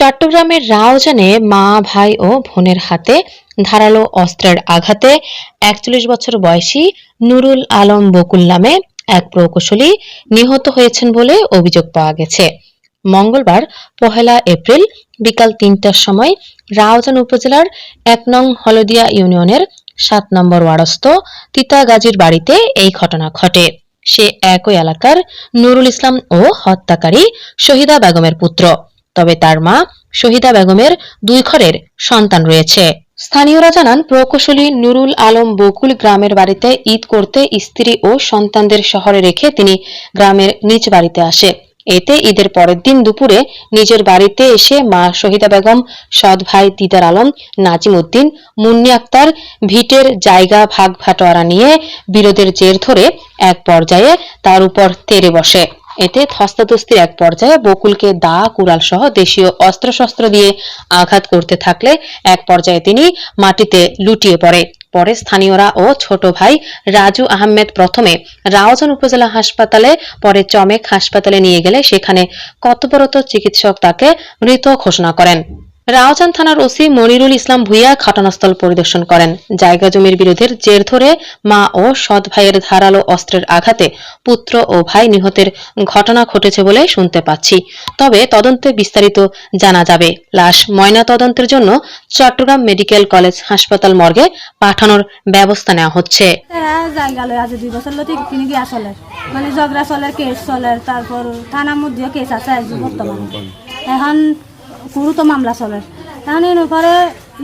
চট্টগ্রামের রাওজানে মা, ভাই ও বোনের হাতে ধারালো অস্ত্রের আঘাতে একচল্লিশ বছর বয়সী নুরুল আলম বকুল নামে এক প্রকৌশলী নিহত হয়েছেন বলে অভিযোগ পাওয়া গেছে। মঙ্গলবার পহেলা এপ্রিল বিকাল তিনটার সময় রাওজান উপজেলার এক নং হলদিয়া ইউনিয়নের সাত নম্বর ওয়ারস্থ তিতাগাজীর বাড়িতে এই ঘটনা ঘটে। সে একই এলাকার নুরুল ইসলাম ও হত্যাকারী শহীদা বেগমের পুত্র। তবে তার মা শহীদা বেগমের দুই ঘরের সন্তান রয়েছে। স্থানীয়রা জানান, প্রকৌশলী নুরুল আলম বকুল গ্রামের বাড়িতে ঈদ করতে স্ত্রী ও সন্তানদের শহরে রেখে তিনি গ্রামের নিজ বাড়িতে আসে। এতে ঈদের পরের দিন দুপুরে নিজের বাড়িতে এসে মা শহীদা বেগম, সৎ ভাই দিদার আলম, নাজিম উদ্দিন, মুন্নি আক্তার, ভিটের জায়গা ভাগ ভাটোয়ারা নিয়ে বিরোধের জের ধরে এক পর্যায়ে তার উপর তেড়ে বসে। এতে ধস্তাধস্তির এক পর্যায়ে বকুলকে দা কুড়াল সহ দেশীয় অস্ত্রশস্ত্র দিয়ে আঘাত করতে থাকলে এক পর্যায়ে তিনি মাটিতে লুটিয়ে পড়ে। পরে স্থানীয়রা ও ছোট ভাই রাজু আহমেদ প্রথমে রাওজান উপজেলা হাসপাতালে, পরে চমেক হাসপাতালে নিয়ে গেলে সেখানে কর্তব্যরত চিকিৎসক তাকে মৃত ঘোষণা করেন। রাওজান থানার ওসি মনিরুল ইসলাম ভুইয়া ঘটনাস্থল পরিদর্শন করেন। জায়গা জমির বিরোধের জের ধরে মা ও সৎ ভাইয়ের ধারালো অস্ত্রের আঘাতে পুত্র ও ভাই নিহতের ঘটনা ঘটেছে বলে শুনতে পাচ্ছি। তবে তদন্তে বিস্তারিত জানা যাবে। লাশ ময়না তদন্তের জন্য চট্টগ্রাম মেডিকেল কলেজ হাসপাতাল মর্গে পাঠানোর ব্যবস্থা নেওয়া হচ্ছে। মানে এখন পুরো তো মামলা চলে। এর পরে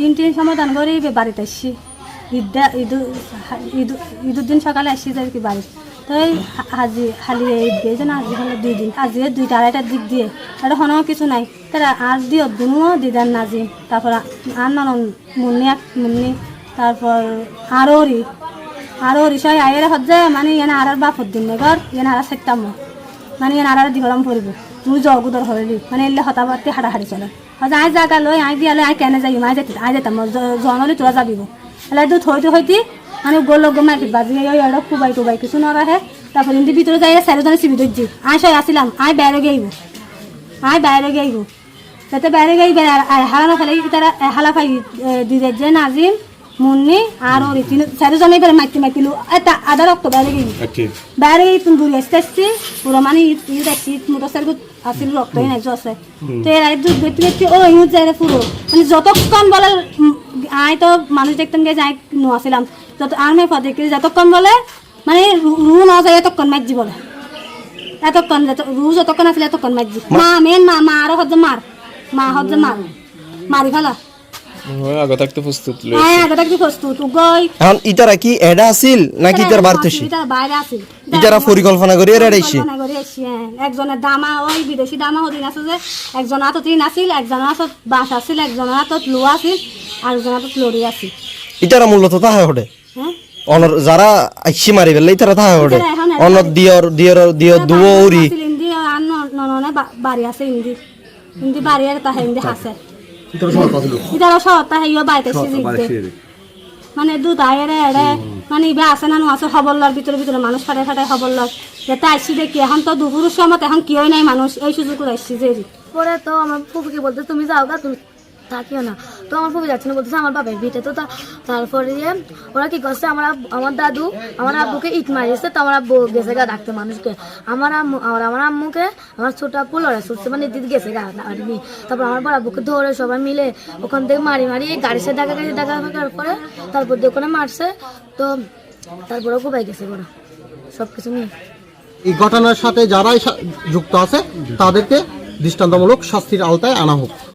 ইনটিন সমাধান করি বাড়িতে আসছি ঈদা, ঈদ ঈদ ঈদের দিন সকালে আসছি যে কি বাড়ি। তো এই হাজি হালি ঈদ দিয়ে যেন আজি হলে দুই দিন। আজি দুইটা আড়াইটার দিক দিয়ে। এটা হনো কিছু নাই। তারা আজ দিও দুনো দিদার নাজি। তারপর আর নানন মুন্নি এক, মুন্নি। তারপর আরোরি আরও রিসাই আয়ের হজ্জে মানে এনে আর বাপ দিন নেগর এনে আর সেটাম মানে এনে আর দিগরম পড়ব তুই জগুদর হইলি মানে এলে হতাবার্তি হাড়াহাড়ি চলে হজে আই জাগা লই আই দিয়ালে আই কেনে যাই আই যেতে আই যেতাম জনলি তোরা যাবিব এলে দু থইতে হইতি মানে গোল গোমাই বাজি ওই এড় কুবাই টুবাই কিছু নরাহে তারপর ইন্দি ভিতরে যাই চারিজনে চিবি ধরছি আই সই আসিলাম আই বাইরে গেইব আই বাইরে গেইব যাতে বাইরে গেই হালা না ফেলে তারা হালা পাই দিদের যে নাজিম মুন্নি আর ওর তিন চারিজনে এবারে মাইতে মাইতিলু এটা আধা রক্ত বাইরে গেই বাইরে গেই তুমি দূরে আসতে আসছি পুরো মানে ঈদ ঈদ আসছি আসছিল রক্তই নাই আছে। তো এর আগে দুধ দেখতে দেখতে ও ইউজ যায় পুরো মানে যতক্ষণ বলে আই তো মানুষ দেখতাম গে যাই নো আসিলাম যত আর মেয়ে পদে যতক্ষণ বলে মানে রু- না যায় এতক্ষণ মাইজি বলে এতক্ষণ যত- রু যতক্ষণ আসলে এতক্ষণ মাইজি মা মেন মা মা আরও হচ্ছে মার মা হচ্ছে মার মারি ফেলা। আগে থাকতে প্রস্তুত লই আয় আগে থাকতে প্রস্তুত গই এখন ইতারা কি এডা আছিল নাকি ইতার বাড়তে ইতার বাইরে আছে ইতারা পরিকল্পনা করে এরা হ্যাঁ। একজনের দামা ওই বিদেশি দামা হদিন আছে যে একজন হাতত ঋণ আছিল একজনের হাতত আছিল একজনের হাতত লোহা আছিল আর হাতত লড়ি আছিল। ইতারা মূলত তাহা হডে হ্যাঁ? অনর যারা আইসি মারি ফেললে ইতারা তাহা হডে অনর দিয়র দিয়র দিয়র দুও উরি ইন্দি আর নননে বাড়ি আছে ইন্দি। ইন্দি বাড়ি আর তাহে ইন্দি হাসে মানে দুধ আয়েরে এড়ে মানে ইবে আছে না নো আছে খবর লর ভিতরে ভিতরে মানুষ ফাটে ফাটে খবর লর যেটা আসছি দেখি এখন তো দুপুরের সময় এখন কেউ নাই মানুষ এই সুযোগ আসছি যে। পরে তো আমার ফুফুকে বলতে তুমি যাও গা তুমি থাকিও না। তো আমার ফুফু যাচ্ছে না, বলতেছে আমার বাপের ভিটে তো তারপরে দিয়ে ওরা কি করছে, আমার আমার দাদু, আমার আব্বুকে ইট মারিয়েছে, তো আমার আব্বু গেছে গা ডাকতে মানুষকে। আমার আম্মু, আর আমার আম্মুকে আমার ছোট আপু লড়াই ছুটছে মানে দিদি গেছে গা আর কি। তারপর আমার বড় আব্বুকে ধরে সবাই মিলে ওখান থেকে মারি মারি গাড়ির সাথে দেখা গেছে দেখা করার পরে তারপর দিয়ে ওখানে মারছে। তো তারপরে কোবাই গেছে ওরা? সব কিছু নিয়ে। এই ঘটনার সাথে যারাই যুক্ত আছে, তাদেরকে দৃষ্টান্তমূলক শাস্তির আওতায় আনা হোক।